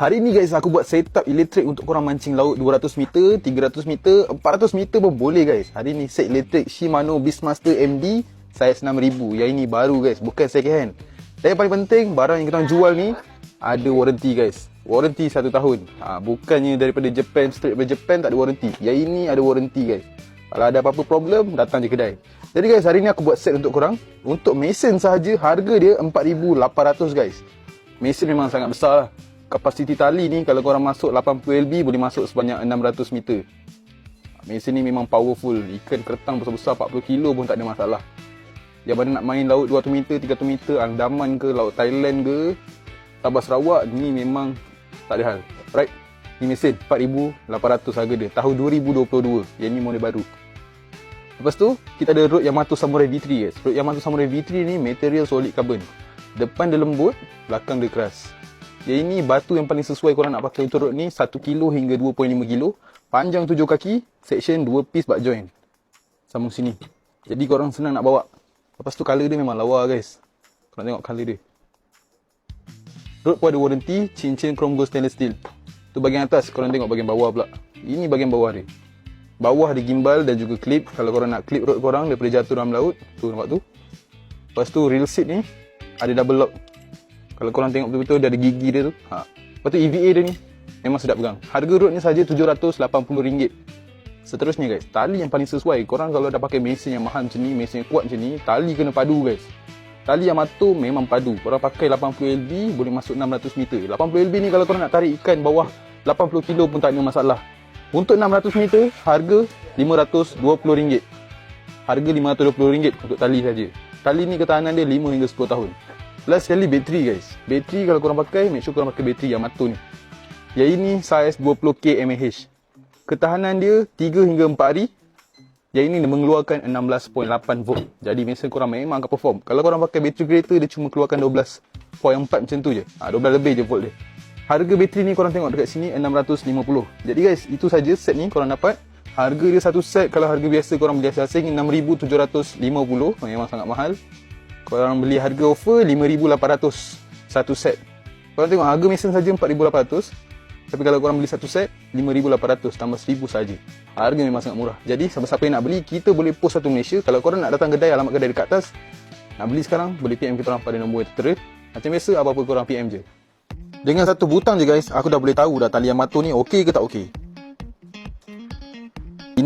Hari ni guys aku buat setup elektrik untuk korang mancing laut 200 meter, 300 meter, 400 meter pun boleh guys. Hari ni set elektrik Shimano Beastmaster MD saiz 6000. Yang ini baru guys, bukan second hand. Dan yang paling penting, barang yang kita jual ni ada warranty guys. Warranty 1 tahun. Ha, bukannya daripada Japan, straight daripada Japan tak ada warranty. Yang ini ada warranty guys. Kalau ada apa-apa problem, datang je kedai. Jadi guys, hari ni aku buat set untuk korang. Untuk mesin sahaja, harga dia 4800 guys. Mesin memang sangat besar lah kapasiti tali ni kalau korang masuk 80 LB boleh masuk sebanyak 600 meter. Mesin ni memang powerful. Ikan keretang besar-besar 40 kilo pun tak ada masalah. Yang mana nak main laut 200 meter, 300 meter, Andaman ke, laut Thailand ke, Sabah Sarawak ni memang tak ada hal. Right? Ni mesin 4800 harga dia. Tahun 2022. Yang ni model baru. Lepas tu, kita ada Rode Yamato Samurai V3 guys. Rode Yamato Samurai V3 ni material solid carbon. Depan dia lembut, belakang dia keras. Yang ini batu yang paling sesuai korang nak pakai untuk rod ni 1 kilo hingga 2.5 kilo. Panjang 7 kaki, section 2 piece butt joint. Sambung sini. Jadi korang senang nak bawa. Lepas tu color dia memang lawa guys. Korang tengok color dia. Rod pun ada warranty, cincin chrome gold stainless steel. Tu bahagian atas, korang tengok bahagian bawah pula. Ini bahagian bawah dia. Bawah ada gimbal dan juga clip. Kalau korang nak clip rod korang daripada jatuh dalam laut. Tu nampak tu. Lepas tu real seat ni ada double lock kalau korang tengok betul-betul dia ada gigi dia tu. Ha. Lepas tu EVA dia ni memang sedap pegang. Harga road ni saja RM780. Seterusnya guys, tali yang paling sesuai. Korang kalau dah pakai mesin yang mahal macam ni, mesin yang kuat macam ni, tali kena padu guys. Tali yang Yamato memang padu. Korang pakai 80 LB boleh masuk 600 meter. 80 LB ni kalau korang nak tarik ikan bawah 80 kilo pun tak ada masalah. Untuk 600 meter, harga RM520. Harga RM520 untuk tali saja. Tali ni ketahanan dia 5 hingga 10 tahun. Last sekali bateri guys. Bateri kalau korang pakai, make sure korang pakai bateri Yamato ni. Yang ini saiz 20K mAh. Ketahanan dia 3 hingga 4 hari. Yang ini dia mengeluarkan 16.8 volt. Jadi mesin korang memang akan perform. Kalau korang pakai bateri kereta, dia cuma keluarkan 12.4 macam tu je. Ha, 12 lebih je volt dia. Harga bateri ni korang tengok dekat sini 650. Jadi guys, itu saja set ni korang dapat. Harga dia satu set kalau harga biasa korang beli asing 6750. Memang sangat mahal. Korang beli harga offer 5800 satu set. Korang tengok harga mesin saja 4800. Tapi kalau korang beli satu set 5800 tambah 1000 saja. Harga memang sangat murah. Jadi siapa-siapa yang nak beli kita boleh post satu Malaysia. Kalau korang nak datang kedai alamat kedai dekat atas nak beli sekarang boleh PM kita orang pada nombor yang tertera. Macam biasa apa-apa korang PM je. Dengan satu butang je guys, aku dah boleh tahu dah tali Yamato ni okey ke tak okey.